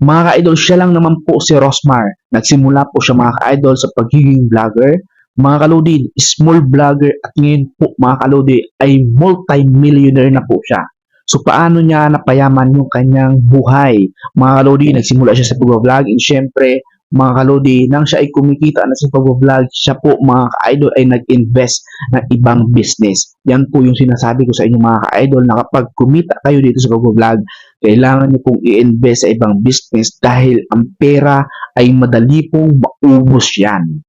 Mga ka-idol, siya lang naman po si Rosmar. Nagsimula po siya mga ka-idol sa pagiging vlogger. Mga kalodi, small vlogger at ngayon po mga kalodi ay multi-millionaire na po siya. So paano niya napayaman yung kanyang buhay? Mga kalodi, nagsimula siya sa pag-vlog and syempre mga kalodi, nang siya ay kumikita na sa pag-vlog, siya po mga ka-idol ay nag-invest ng ibang business. Yan po yung sinasabi ko sa inyo mga ka-idol na kapag kumita kayo dito sa pag-vlog, kailangan niyo pong i-invest sa ibang business dahil ang pera ay madali pong maubos yan.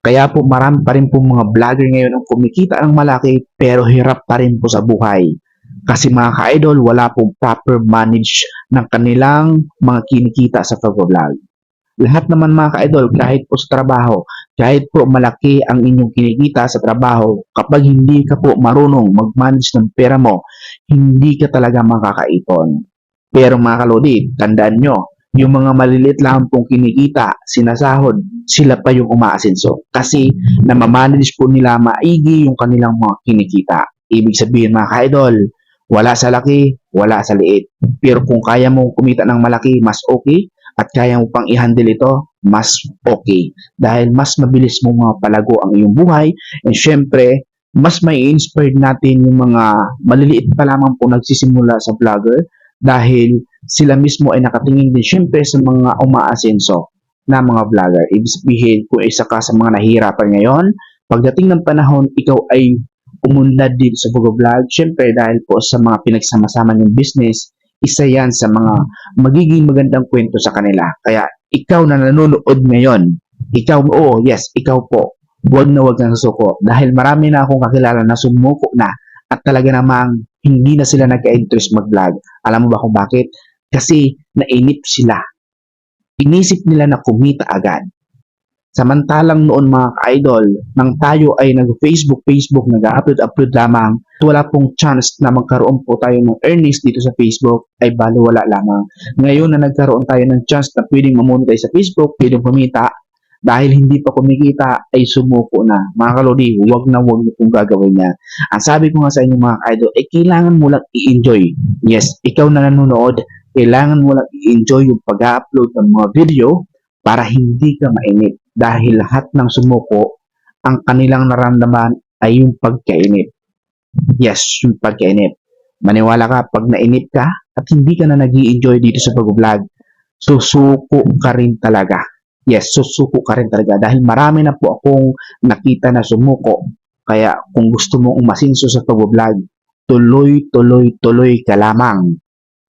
Kaya po marami pa rin po mga vlogger ngayon ang kumikita ng malaki pero hirap pa rin po sa buhay. Kasi mga ka-idol, wala pong proper manage ng kanilang mga kinikita sa pag-vlog. Lahat naman mga ka-idol, kahit po sa trabaho, kahit po malaki ang inyong kinikita sa trabaho, kapag hindi ka po marunong mag-manage ng pera mo, hindi ka talaga makakaipon. Pero mga kalodi, tandaan nyo, yung mga maliliit lang pong kinikita, sinasahod, sila pa yung umaasenso. Kasi namamanage po nila maigi yung kanilang mga kinikita. Ibig sabihin mga ka-idol, wala sa laki, wala sa liit. Pero kung kaya mo kumita ng malaki, mas okay. At kaya mo pang i-handle ito, mas okay. Dahil mas mabilis mo mga palago ang iyong buhay. And syempre, mas may inspired natin yung mga maliliit pa lamang po nagsisimula sa vlogger dahil sila mismo ay nakatingin din syempre sa mga umaasenso na mga vlogger. Ibig sabihin, kung isa ka sa mga nahihirapan ngayon, pagdating ng panahon, ikaw ay umunlad din sa vlog. Syempre, dahil po sa mga pinagsama-sama ng business, isa yan sa mga magiging magandang kwento sa kanila. Kaya ikaw na nanonood ngayon, ikaw, oo, yes, ikaw po, huwag na huwag kang susuko. Dahil marami na akong kakilala na sumuko na at talaga namang hindi na sila nagka-interest mag-vlog. Alam mo ba kung bakit? Kasi nainip sila. Inisip nila na kumita agad. Samantalang noon mga ka-idol, nang tayo ay nag-Facebook, Facebook, nag-upload-upload lamang, wala pong chance na magkaroon po tayo ng earnings dito sa Facebook, ay balo wala lamang. Ngayon na nagkaroon tayo ng chance na pwedeng mamonetize sa Facebook, pwedeng kumita, dahil hindi pa kumikita, ay sumuko na. Mga kalodi, huwag na huwag niyo pong gagawin niya. Ang sabi ko nga sa inyo mga ka-idol, eh kailangan mo lang i-enjoy. Yes, ikaw na nanonood, kailangan mo lang i-enjoy yung pag-upload ng mga video para hindi ka mainip dahil lahat ng sumuko, ang kanilang naramdaman ay yung pagkainip. Yes, yung pagkainip. Maniwala ka, pag nainip ka at hindi ka na nag enjoy dito sa pag-vlog, susuko ka rin talaga. Yes, susuko ka rin talaga dahil marami na po akong nakita na sumuko. Kaya kung gusto mong umasinso sa pag-vlog, tuloy, tuloy, tuloy ka lamang.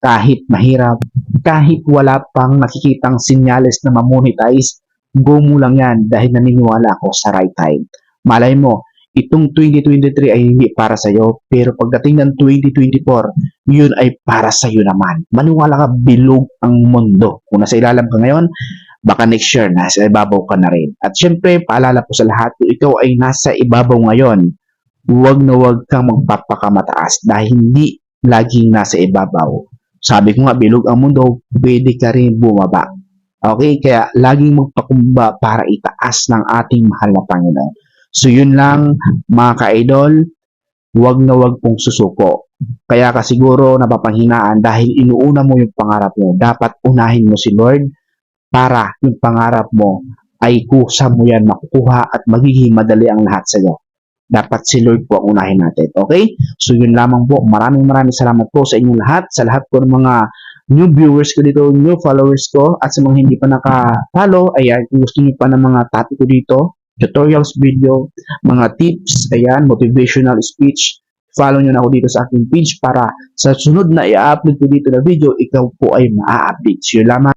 Kahit mahirap, kahit wala pang nakikitang sinyales na mamonetize, go mo lang yan dahil naniniwala ako sa right time. Malay mo, itong 2023 ay hindi para sa iyo, pero pagdating ng 2024, yun ay para sa iyo naman. Maniwala ka, bilog ang mundo. Kung nasa ilalim ka ngayon, baka next year nasa ibabaw ka na rin. At syempre, paalala po sa lahat, kung ikaw ay nasa ibabaw ngayon, huwag na huwag kang magpapakamataas dahil hindi laging nasa ibabaw. Sabi ko nga, bilog ang mundo, pwede ka rin bumaba. Okay, kaya laging magpakumba para itaas ng ating mahal na Panginoon. So yun lang mga ka-idol, huwag na huwag pong susuko. Kaya ka siguro napapanghinaan dahil inuuna mo yung pangarap mo. Dapat unahin mo si Lord para yung pangarap mo ay kusa mo yan makukuha at magiging madali ang lahat sa iyo. Dapat si Lord po ang unahin natin. Okay? So yun lamang po. Maraming maraming salamat po sa inyong lahat, sa lahat po ng mga new viewers ko dito, new followers ko, at sa mga hindi pa naka-follow, ayan, kung gusto niyo pa ng mga topic ko dito, tutorials video, mga tips, ayan, motivational speech, follow nyo na ako dito sa aking page para sa sunod na i-upload ko dito na video, ikaw po ay ma-update. So, lamang.